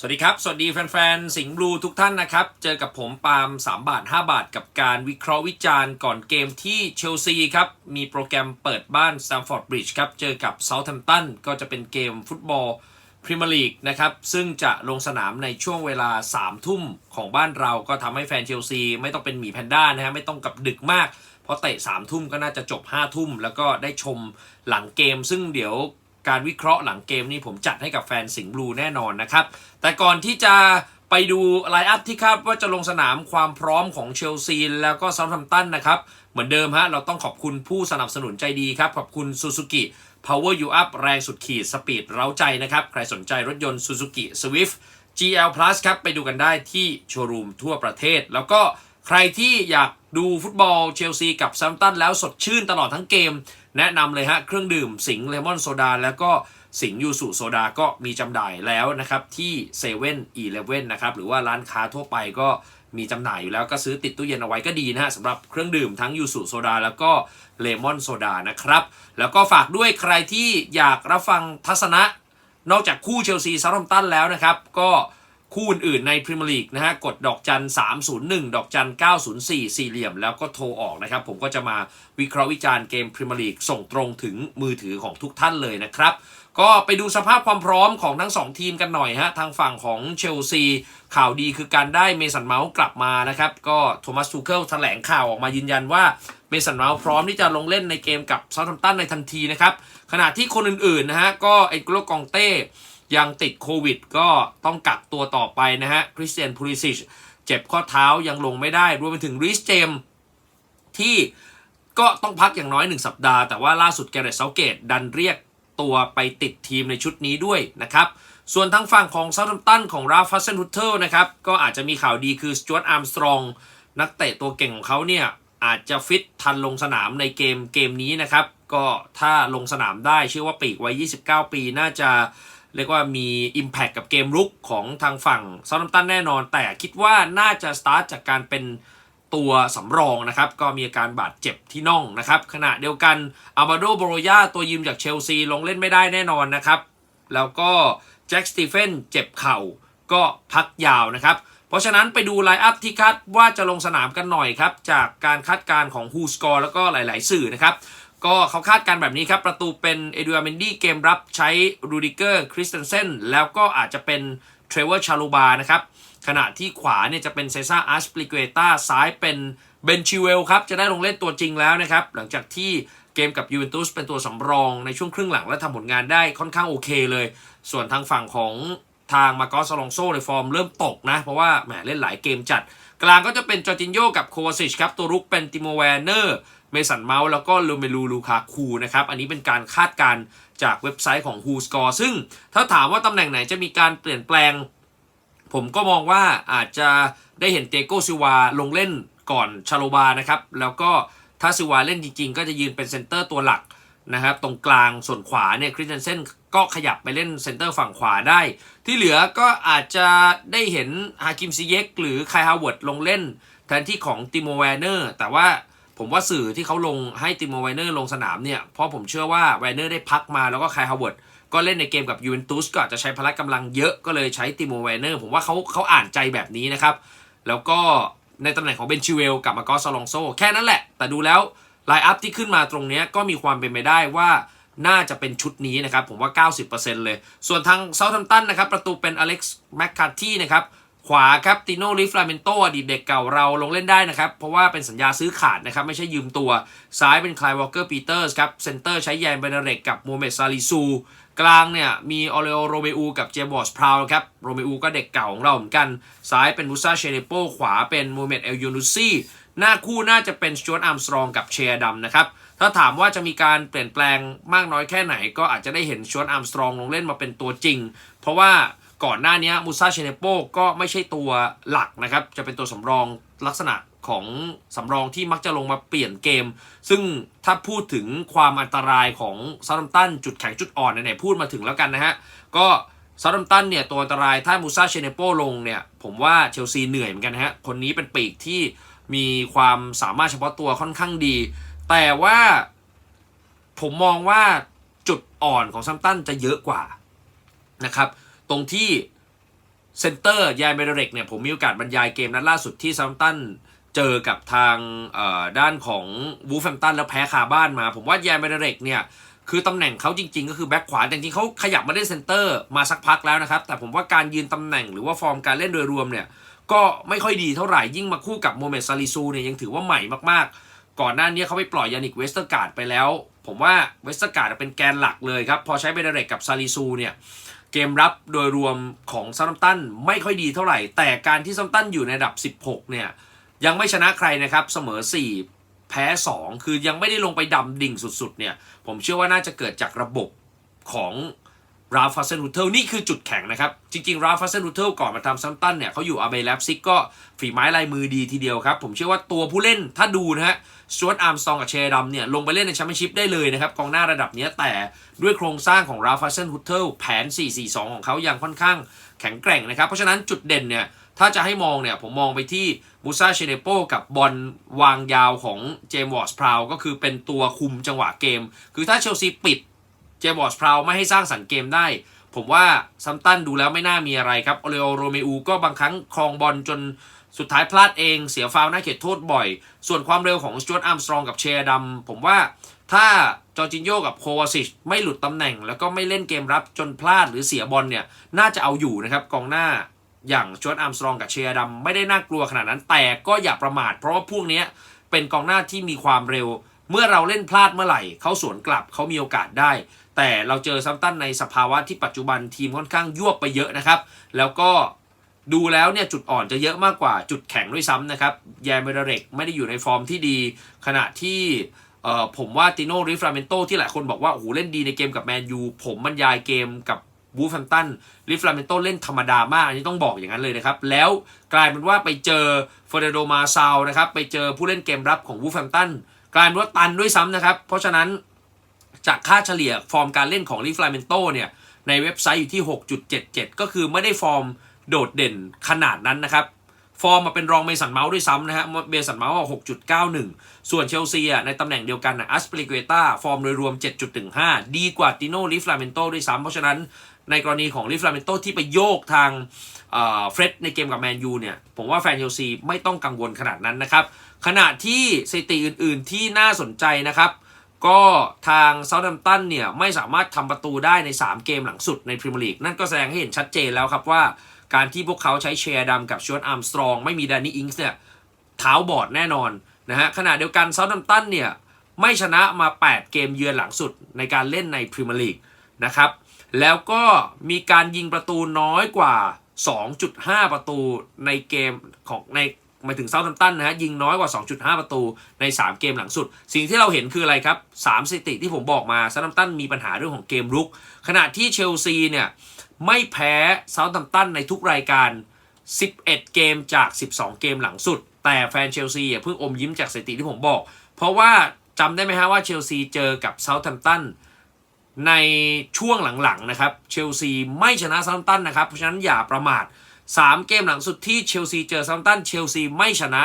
สวัสดีครับ สวัสดีแฟนๆ สิงห์บลูทุกท่านนะครับ เจอกับผมปาล์ม3 บาท 5 บาท กับการวิเคราะห์วิจารณ์ก่อนเกมที่เชลซีครับ มีโปรแกรมเปิดบ้าน Stamford Bridge ครับ เจอกับเซาท์แฮมป์ตันก็จะเป็นเกมฟุตบอลพรีเมียร์ลีกนะครับ ซึ่งจะลงสนามในช่วงเวลา 3 ทุ่มของบ้านเราก็ทำให้แฟนเชลซีไม่ต้องเป็นหมีแพนด้านะฮะไม่ต้องกับดึกมาก เพราะเตะ3ทุ่มก็น่าจะจบ5ทุ่มแล้วก็ได้ชมหลังเกม ซึ่งเดี๋ยว การวิเคราะห์หลังเกมนี่ผมจัดให้กับแฟนสิงห์บลูแน่นอนนะครับ แต่ก่อนที่จะไปดูไลน์อัพที่คาดว่าจะลงสนามความพร้อมของเชลซีแล้วก็ซา u t แ a มตันนะครับ เหมือนเดิมฮะเราต้องขอบคุณผู้สนับสนุนใจดีครับ ขอบคุณ Suzuki Power You Up แรงสุดขีดสปีดเร้าใจนะครับ ใครสนใจรถยนต์ Suzuki Swift GL Plus ครับ ไปดูกันได้ที่โชว์รูมทั่วประเทศ แล้วก็ใครที่อยากดูฟุตบอลเชลซีกับซัมตันแล้วสดชื่นตลอดทั้งเกม แนะนำเลยฮะเครื่องดื่มสิงเลมอนโซดาแล้วก็สิงยูสุโซดาก็มีจำหน่ายแล้วนะครับ ที่เซเว่นอีเลฟเว่นนะครับ หรือว่าร้านค้าทั่วไปก็มีจำหน่ายอยู่แล้วก็ซื้อติดตู้เย็นเอาไว้ก็ดีนะฮะสำหรับเครื่องดื่มทั้งยูสุโซดาแล้วก็เลมอนโซดานะครับ แล้วก็ฝากด้วยใครที่อยากรับฟังทัศนะ นอกจากคู่เชลซีซาร์ตัมตันแล้วนะครับ ก็ คู่อื่นในพรีเมียร์ลีกนะฮะกดดอกจัน 301 ดอกจัน 904 สี่เหลี่ยม แล้วก็โทรออกนะครับ ผมก็จะมาวิเคราะห์วิจารณ์เกมพรีเมียร์ลีกส่งตรงถึงมือถือของทุกท่านเลยนะครับ ก็ไปดูสภาพความพร้อมของทั้ง 2 ทีมกันหน่อยฮะ ทางฝั่งของเชลซี ข่าวดีคือการได้เมสันเมาส์กลับมานะครับ ก็โทมัสทูเคิลแถลงข่าวออกมายืนยันว่าเมสันเมาส์พร้อมที่จะลงเล่นในเกมกับซา u t แ a มตันในทันทีนะครับขณะที่คนอื่นๆนะฮะก็เอ็กโลกองเต้ ยังติดโควิดก็ต้องกักตัวต่อไปนะฮะคริสเตียนพูลิซิชเจ็บข้อเท้ายังลงไม่ได้ รวมไปถึงริสเจมที่ก็ต้องพักอย่างน้อย 1 สัปดาห์ แต่ว่าล่าสุดแกเรตเซาเกตดันเรียกตัวไปติดทีมในชุดนี้ด้วยนะครับ ส่วนทางฝั่งของเซาท์ a ัมตันของราฟัสเซนฮุตเทลนะครับ ก็อาจจะมีข่าวดีคือสจวตอาร์มสตรองนักเตะตัวเก่งของเขาเนี่ย อาจจะฟิตทันลงสนามในเกมเกมนี้นะครับ ก็ถ้าลงสนามได้เชื่อว่าปีกวัย 29 ปีน่าจะ เรียกว่ามี Impact กับเกมรุกของทางฝั่งซา u t ัมตันแน่นอน แต่คิดว่าน่าจะสตาร์ทจากการเป็นตัวสำรองนะครับ ก็มีอาการบาดเจ็บที่น่องนะครับ ขณะเดียวกันอามาโดโบโรยาตัวยืมจากเชลซีลงเล่นไม่ได้แน่นอนนะครับ แล้วก็แจ็คสตีเฟนเจ็บเข่าก็พักยาวนะครับ เพราะฉะนั้นไปดูไลน์อัพที่คาดว่าจะลงสนามกันหน่อยครับ จากการคาดการณ์ของฮูสกอร์แล้วก็หลาย ๆ สื่อนะครับ ก็เขาคาดการแบบนี้ครับ ประตูเป็นเอดูอาร์เมนดี้เกมรับใช้รูดิเกอร์คริสเตนเซนแล้วก็อาจจะเป็นเทรเวอร์ชาลูบานะครับ ขณะที่ขวาเนี่ยจะเป็นเซซ่าอาร์สปลิเกตาซ้ายเป็นเบนชิเวลครับ จะได้ลงเล่นตัวจริงแล้วนะครับ หลังจากที่เกมกับยูเวนตุสเป็นตัวสำรองในช่วงครึ่งหลังและทำผลงานได้ค่อนข้างโอเคเลย ส่วนทางฝั่งของทางมาโกสลองโซในฟอร์มเริ่มตกนะ เพราะว่าแหมเล่นหลายเกมจัด กลางก็จะเป็นจอร์จินโยกับโควาซิชครับ ตัวรุกเป็นติโมแวนเนอร์ เมสันเมาส์แล้วก็ลูเมลูลูคาคูนะครับ อันนี้เป็นการคาดการจากเว็บไซต์ของ w h o s c o r e ซึ่งถ้าถามว่าตำแหน่งไหนจะมีการเปลี่ยนแปลง ผมก็มองว่าอาจจะได้เห็นเตโกซิวาลงเล่นก่อนชาโลบานะครับ แล้วก็ถ้าซิวาเล่นจริงๆ ก็จะยืนเป็นเซนเตอร์ตัวหลักนะครับ ตรงกลางส่วนขวาเนี่ยคริสเตนเซนก็ขยับไปเล่นเซนเตอร์ฝั่งขวาได้ ที่เหลือก็อาจจะได้เห็นฮาคิมซิเยกหรือไคฮาวเวิร์ดลงเล่น แทนที่ของติโมแวนเนอร์ แต่ว่า ผมว่าสื่อที่เขาลงให้ติโมแวเนอร์ลงสนามเนี่ยเพราะผมเชื่อว่าแวเนอร์ได้พักมาแล้วก็ไคฮาวเวิร์ดก็เล่นในเกมกับยูเวนตุสก็อาจจะใช้พละกำลังเยอะก็เลยใช้ติโมแวเนอร์ผมว่าเขาเขาอ่านใจแบบนี้นะครับ แล้วก็ในตำแหน่งของเบนชิเวลกับมาโกสซาลองโซแค่นั้นแหละ แต่ดูแล้วไลน์อัพที่ขึ้นมาตรงนี้ก็มีความเป็นไปได้ว่าน่าจะเป็นชุดนี้นะครับ ผมว่า 90%เลย ส่วนทางเซาท์ a ัมตันนะครับ ประตูเป็นอเล็กซ์แมคคาร์ทีนะครับ ขวาครับติโนลิฟลาเมนโตอดีตเด็กเก่าเราลงเล่นได้นะครับ เพราะว่าเป็นสัญญาซื้อขาดนะครับ ไม่ใช่ยืมตัว ซ้ายเป็นคลายวอลเกอร์ปีเตอร์สครับ เซนเตอร์ใช้แยนเบนเรกกับโมเมดซาลิซู กลางเนี่ยมีออเลโอโรเมอูกับเจมบอสพราวครับ โรเมอูก็เด็กเก่าของเราเหมือนกัน ซ้ายเป็นมูซาเชเนโปขวาเป็นโมเมดเอลยูนุซี่หน้าคู่น่าจะเป็นสจวตอาร์มสตรองกับเชียร์ดัมนะครับถ้าถามว่าจะมีการเปลี่ยนแปลงมากน้อยแค่ไหน ก็อาจจะได้เห็นชวนอาร์มสตรองลงเล่นมาเป็นตัวจริง เพราะว่า ก่อนหน้านี้มูซาเชเนโปก็ไม่ใช่ตัวหลักนะครับ จะเป็นตัวสำรองลักษณะของสำรองที่มักจะลงมาเปลี่ยนเกม ซึ่งถ้าพูดถึงความอันตรายของซาร์ตัมตันจุดแข็งจุดอ่อนไหนๆพูดมาถึงแล้วกันนะฮะ ก็ซาร์ตัมตันเนี่ยตัวอันตรายถ้ามูซาเชเนโปลงเนี่ย ผมว่าเชลซีเหนื่อยเหมือนกันนะฮะ คนนี้เป็นปีกที่มีความสามารถเฉพาะตัวค่อนข้างดี แต่ว่าผมมองว่าจุดอ่อนของซัมตันจะเยอะกว่านะครับ ตรงที่เซนเตอร์ยานเบเดเรกเนี่ยผมมีโอกาสบรรยายเกมนัดล่าสุดที่ซัมตันเจอกับทางด้านของวูฟแฟมตันแล้วแพ้คาบ้านมา ผมว่ายานเบเดเรกเนี่ยคือตำแหน่งเขาจริง ๆ ก็คือแบ็คขวาแต่จริงเขาขยับมาเล่นเซนเตอร์มาสักพักแล้วนะครับ แต่ผมว่าการยืนตำแหน่งหรือว่าฟอร์มการเล่นโดยรวมเนี่ยก็ไม่ค่อยดีเท่าไหร่ยิ่งมาคู่กับโมเมดซาลิซูเนี่ยยังถือว่าใหม่มากๆ ก่อนหน้านี้เขาไปปล่อยยานิกเวสเตอร์การ์ดไปแล้ว ผมว่าเวสเตอร์การ์ดเป็นแกนหลักเลยครับ พอใช้เบเดเรกกับซาลิซูเนี่ย เกมรับโดยรวมของซัมตันไม่ค่อยดีเท่าไหร่ แต่การที่ซัมตันอยู่ในระดับ 16 เนี่ย ยังไม่ชนะใครนะครับ เสมอ 4 แพ้ 2 คือยังไม่ได้ลงไปดำดิ่งสุดๆ เนี่ย ผมเชื่อว่าน่าจะเกิดจากระบบของ ราฟาเซนฮูเทลนี่คือจุดแข็งนะครับ จริงๆ ราฟาเซนฮูเทลก่อนมาทำซัมตันเนี่ยเขาอยู่อาเบลบซิกก็ฝีไม้ลายมือดีทีเดียวครับ ผมเชื่อว่าตัวผู้เล่นถ้าดูนะฮะสวตอาร์มสตองกับเชดัมเนี่ยลงไปเล่นในแชมเปี้ยนชิพได้เลยนะครับ กองหน้าระดับนี้แต่ด้วยโครงสร้างของราฟาเซนฮูเทลแผน 4-4-2 ของเขายังค่อนข้างแข็งแกร่งนะครับ เพราะฉะนั้นจุดเด่นเนี่ยถ้าจะให้มองเนี่ยผมมองไปที่มูซาเชเนโปกับบอลวางยาวของเจมส์วอร์สพราวก็คือเป็นตัวคุมจังหวะเกม คือถ้าเชลซีปิด เจมส์วอสพราวไม่ให้สร้างสรรค์เกมได้ ผมว่าซัมตันดูแล้วไม่น่ามีอะไรครับโอเลโอโรเมอูก็บางครั้งครองบอลจนสุดท้ายพลาดเองเสียฟาวล์หน้าเขตโทษบ่อย ส่วนความเร็วของสจวตอาร์มสตรองกับเชียร์ดัมผมว่าถ้าจอร์จินโยกับโควาซิชไม่หลุดตำแหน่ง แล้วก็ไม่เล่นเกมรับจนพลาดหรือเสียบอลเนี่ย น่าจะเอาอยู่นะครับกองหน้าอย่างจอร์ดอาร์มสตรองกับเชียร์ดัมไม่ได้น่ากลัวขนาดนั้น แต่ก็อย่าประมาท เพราะว่าพวกนี้เป็นกองหน้าที่มีความเร็ว เมื่อเราเล่นพลาดเมื่อไหร่เขาสวนกลับเขามีโอกาสได้ แต่เราเจอซัมตันในสภาวะที่ปัจจุบันทีมค่อนข้างยวบไปเยอะนะครับ แล้วก็ดูแล้วเนี่ยจุดอ่อนจะเยอะมากกว่าจุดแข็งด้วยซ้ำนะครับแยมเบเดเรกไม่ได้อยู่ในฟอร์มที่ดี ขณะที่ผมว่าติโนริฟราเมนโตที่หลายคนบอกว่าโอ้โหเล่นดีในเกมกับแมนยูผมบรรยายเกมกับบูฟแฟมตันริฟราเมนโตเล่นธรรมดามาก อันนี้ต้องบอกอย่างนั้นเลยนะครับ แล้วกลายเป็นว่าไปเจอเฟอร์นันโดมาซาวนะครับ ไปเจอผู้เล่นเกมรับของบูฟแฟมตันกลายเป็นว่าตันด้วยซ้ำนะครับ เพราะฉะนั้น จากค่าเฉลี่ยฟอร์มการเล่นของลิฟลาเมนโตเนี่ยในเว็บไซต์อยู่ที่ 6.77 ก็คือไม่ได้ฟอร์มโดดเด่นขนาดนั้นนะครับ ฟอร์มมาเป็นรองเมสันเมาส์ด้วยซ้ำนะฮะเมสันเมาส์6.91ส่วนเชลซีในตำแหน่งเดียวกันนะอัสเปริเกตาฟอร์มโดยรวม 7.15 ดีกว่าติโนลิฟลาเมนโตด้วยซ้ำเพราะฉะนั้นในกรณีของลิฟลาเมนโตที่ไปโยกทางเฟร็ดในเกมกับแมนยูเนี่ย ผมว่าแฟนเชลซีไม่ต้องกังวลขนาดนั้นนะครับ ขณะที่สถิติอื่น ๆ ที่น่าสนใจนะครับ ก็ทางเซาท์แฮมป์ตันเนี่ยไม่สามารถทำประตูได้ใน 3 เกมหลังสุดในพรีเมียร์ลีกนั่นก็แสดงให้เห็นชัดเจนแล้วครับว่า การที่พวกเขาใช้เชียร์ดำกับชวตอาร์มสตรอง ไม่มีแดนนี่อิงส์เนี่ยเท้าบอดแน่นอนนะฮะขณะเดียวกันเซาท์แฮมป์ตันเนี่ยไม่ชนะมา 8 เกมเยือนหลังสุดในการเล่นในพรีเมียร์ลีกนะครับแล้วก็มีการยิงประตูน้อยกว่า 2.5 ประตูในเกมของใน หมายถึงเซาท์แฮมป์ตันนะฮะยิงน้อยกว่า 2.5 ประตูใน 3 เกมหลังสุด สิ่งที่เราเห็นคืออะไรครับ3สถิติที่ผมบอกมาเซาท์แฮมป์ตันมีปัญหาเรื่องของเกมรุก ขณะที่เชลซีเนี่ยไม่แพ้เซาท์แฮมป์ตันในทุกรายการ 11 เกมจาก 12 เกมหลังสุด แต่แฟนเชลซีอย่าเพิ่งอมยิ้มจากสถิติที่ผมบอก เพราะว่าจำได้ไหมฮะว่าเชลซีเจอกับเซาท์แฮมป์ตันในช่วงหลังๆนะครับเชลซีไม่ชนะซัมตันนะครับเพราะฉะนั้นอย่าประมาท 3 เกมหลังสุดที่เชลซีเจอซัมตันเชลซีไม่ชนะ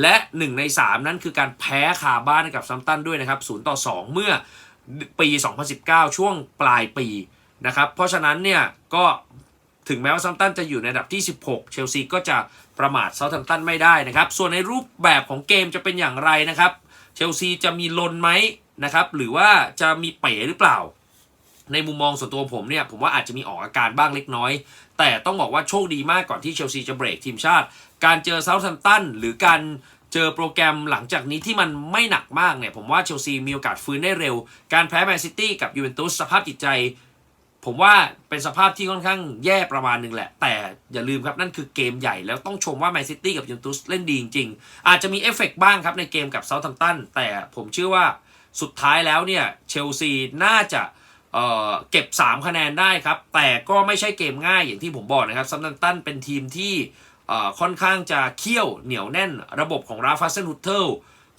และ 1 ใน 3 นั้นคือการแพ้คาบ้านกับซัมตันด้วยนะครับ0ต่อ 2 เมื่อปี 2019 ช่วงปลายปีนะครับ เพราะฉะนั้นเนี่ยก็ถึงแม้ว่าซัมตันจะอยู่ในอันดับที่ 16 เชลซีก็จะประมาทเซาท์แฮมตันไม่ได้นะครับ ส่วนในรูปแบบของเกมจะเป็นอย่างไรนะครับ เชลซีจะมีลนไหมนะครับ หรือว่าจะมีเป๋หรือเปล่า ในมุมมองส่วนตัวผมเนี่ยผมว่าอาจจะมีออกอาการบ้างเล็กน้อย แต่ต้องบอกว่าโชคดีมากก่อนที่เชลซีจะเบรกทีมชาติ การเจอเซาท์แฮมป์ตันหรือการเจอโปรแกรมหลังจากนี้ที่มันไม่หนักมากเนี่ยผมว่าเชลซีมีโอกาสฟื้นได้เร็ว การแพ้แมนซิตี้กับยูเวนตุสสภาพจิตใจ ผมว่าเป็นสภาพที่ค่อนข้างแย่ประมาณหนึ่งแหละ แต่อย่าลืมครับนั่นคือเกมใหญ่แล้วต้องชมว่าแมนซิตี้กับยูเวนตุสเล่นดีจริงๆอาจจะมีเอฟเฟกต์บ้างครับในเกมกับเซาท์แฮมป์ตันแต่ผมเชื่อว่าสุดท้ายแล้วเนี่ยเชลซีน่าจะ เเก็บ 3 คะแนนได้ครับ แต่ก็ไม่ใช่เกมง่ายอย่างที่ผมบอกนะครับซัมตันตันเป็นทีมที่ค่อนข้างจะเคี่ยวเหนียวแน่น ระบบของราฟาเซนฮูเทล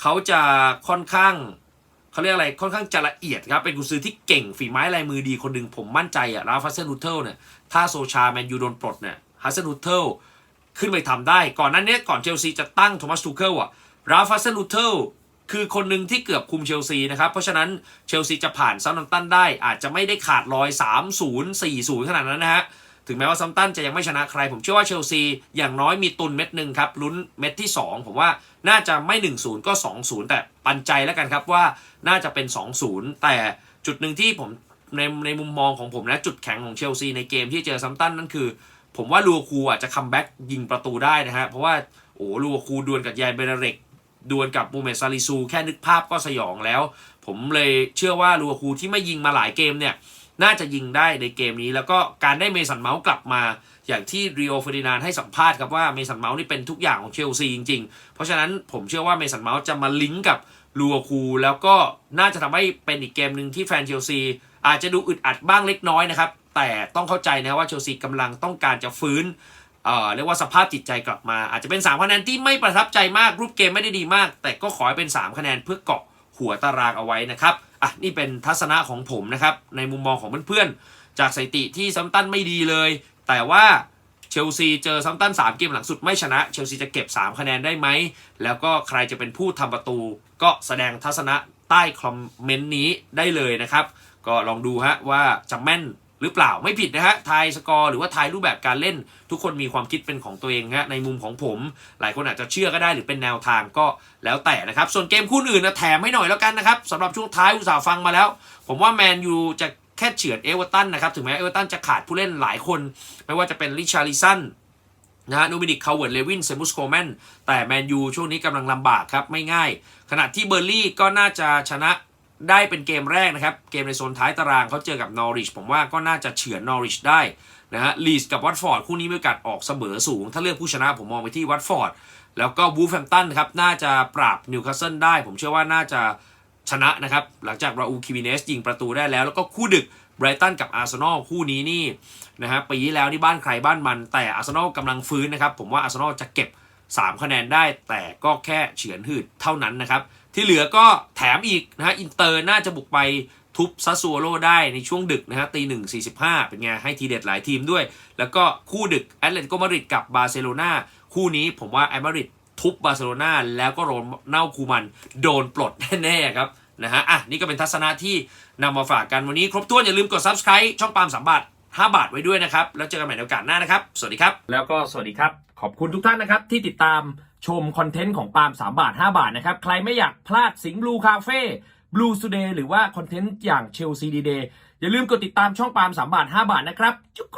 เขาจะค่อนข้างเขาเรียกอะไรค่อนข้างจะละเอียดครับ เป็นกุญซือที่เก่งฝีไม้ลายมือดีคนหนึ่งผมมั่นใจอะราฟาเซนฮูเทลเนี่ยถ้าโซชาแมนยูโดนปลดเนี่ยฮัสเซนฮูเทลขึ้นไปทำได้ ก่อนนั้นเนี้ยก่อนเชลซีจะตั้งโทมัสทูเคิลอะราฟาเซนฮูเทล คือคนหนึ่งที่เกือบคุมเชลซีนะครับ เพราะฉะนั้นเชลซีจะผ่านซาท์แฮมตันได้ อาจจะไม่ได้ขาดลอย 3 0 4 0 ขนาดนั้นนะฮะ ถึงแม้ว่าซัมตันจะยังไม่ชนะใคร ผมเชื่อว่าเชลซีอย่างน้อยมีตุนเม็ดหนึ่งครับลุ้นเม็ดที่ 2 ผมว่าน่าจะไม่ 1-0 ก็ 2-0 แต่ปันใจแล้วกันครับว่าน่าจะเป็น 2-0 แต่จุดหนึ่งที่ผมในในมุมมองของผมและจุดแข็งของเชลซีในเกมที่เจอซัมตันนั่นคือ ผมว่าลูคูอาจจะคัมแบ็กยิงประตูได้นะฮะเพราะว่าโอ้ลูคูดวลกับยายเบเนเรก ดวลกับมูเมซาลิซู แค่นึกภาพก็สยองแล้ว ผมเลยเชื่อว่าลูอาคูที่ไม่ยิงมาหลายเกมเนี่ย น่าจะยิงได้ในเกมนี้ แล้วก็การได้เมสันเมาส์กลับมา อย่างที่ริโอเฟอร์ดินานให้สัมภาษณ์ครับว่าเมสันเมาส์นี่เป็นทุกอย่างของเชลซีจริงๆ เพราะฉะนั้นผมเชื่อว่าเมสันเมาส์จะมาลิงก์กับลูอาคูแล้วก็น่าจะทำให้เป็นอีกเกมหนึ่งที่แฟนเชลซีอาจจะดูอึดอัดบ้างเล็กน้อยนะครับแต่ต้องเข้าใจนะว่าเชลซีกำลังต้องการจะฟื้น เอ่อเรียกว่าสภาพจิตใจกลับมา อาจจะเป็น 3 คะแนนที่ไม่ประทับใจมาก รูปเกมไม่ได้ดีมาก แต่ก็ขอให้เป็น 3 คะแนนเพื่อเกาะหัวตารางเอาไว้นะครับอะนี่เป็นทัศนะของผมนะครับ ในมุมมองของเพื่อนๆ จากสถิติที่ซัมตันไม่ดีเลย แต่ว่าเชลซีเจอซัมตัน3เกมหลังสุดไม่ชนะ เชลซีจะเก็บ 3 คะแนนได้ไหม แล้วก็ใครจะเป็นผู้ทำประตู ก็แสดงทัศนะใต้คอมเมนต์นี้ได้เลยนะครับ ก็ลองดูฮะว่าจะแม่น หรือเปล่าไม่ผิดนะฮะทายสกอร์หรือว่าทายรูปแบบการเล่น ทุกคนมีความคิดเป็นของตัวเองฮะในมุมของผม หลายคนอาจจะเชื่อก็ได้หรือเป็นแนวทางก็แล้วแต่นะครับ ส่วนเกมคู่อื่นนะแถมให้หน่อยแล้วกันนะครับสำหรับช่วงท้ายอุตสาห์ฟังมาแล้ว ผมว่าแมนยูจะแค่เฉือนเอเวอร์ตันนะครับถึงแม้เอเวอร์ตันจะขาดผู้เล่นหลายคน ไม่ว่าจะเป็นริชาริสันนะฮะนูมินิกคาวเวิร์ดเลวินเซมุสโคแมนแต่แมนยูช่วงนี้กำลังลำบากครับไม่ง่าย ขณะที่เบอร์ลี่ก็น่าจะชนะ ได้เป็นเกมแรกนะครับ เกมในโซนท้ายตารางเขาเจอกับนอริชผมว่าก็น่าจะเฉือนนอริชได้นะฮะลีสกับวัตฟอร์ดคู่นี้มีโอกาสออกเสมอสูง ถ้าเลือกผู้ชนะผมมองไปที่วัตฟอร์ดแล้วก็บูฟแฮมตันครับน่าจะปราบนิวคาสเซิลได้ ผมเชื่อว่าน่าจะชนะนะครับ หลังจากราอูคิมิเนสยิงประตูได้แล้ว แล้วก็คู่ดึกไบรตันกับอาร์เซนอลคู่นี้นี่นะฮะปีที่แล้วนี่บ้านใครบ้านมัน แต่อาร์เซนอลกำลังฟื้นนะครับ ผมว่าอาร์เซนอลจะเก็บ 3 คะแนนได้ แต่ก็แค่เฉือนหืดเท่านั้นนะครับ ที่เหลือก็แถมอีกนะฮะอินเตอร์น่าจะบุกไปทุบซัสซัวโรได้ในช่วงดึกนะฮะตีหนึ่งสี่สิบห้าเป็นไง ให้ทีเด็ดหลายทีมด้วย แล้วก็คู่ดึกแอตเลติโกมาดริดกับบาร์เซโลนาคู่นี้ผมว่าแอตมาดริดทุบบาร์เซโลนาแล้วก็โรนเน่าคูมันโดนปลดแน่ๆครับนะฮะอะนี่ก็เป็นทัศนะที่นำมาฝากกันวันนี้ครบถ้วนอย่าลืมกด subscribe ช่องปามสามบาท5บาทไว้ด้วยนะครับ แล้วเจอกันใหม่ในโอกาสหน้านะครับ สวัสดีครับ แล้วก็สวัสดีครับ ขอบคุณทุกท่านนะครับที่ติดตาม ชมคอนเทนต์ของปาล์ม3 บาท 5 บาทนะครับ ใครไม่อยากพลาดสิงห์บลูคาเฟ่บลูสุเดย์หรือว่าคอนเทนต์อย่างเชลซีดีเดย์อย่าลืมกดติดตามช่องปาล์ม3 บาท 5 บาทนะครับจุก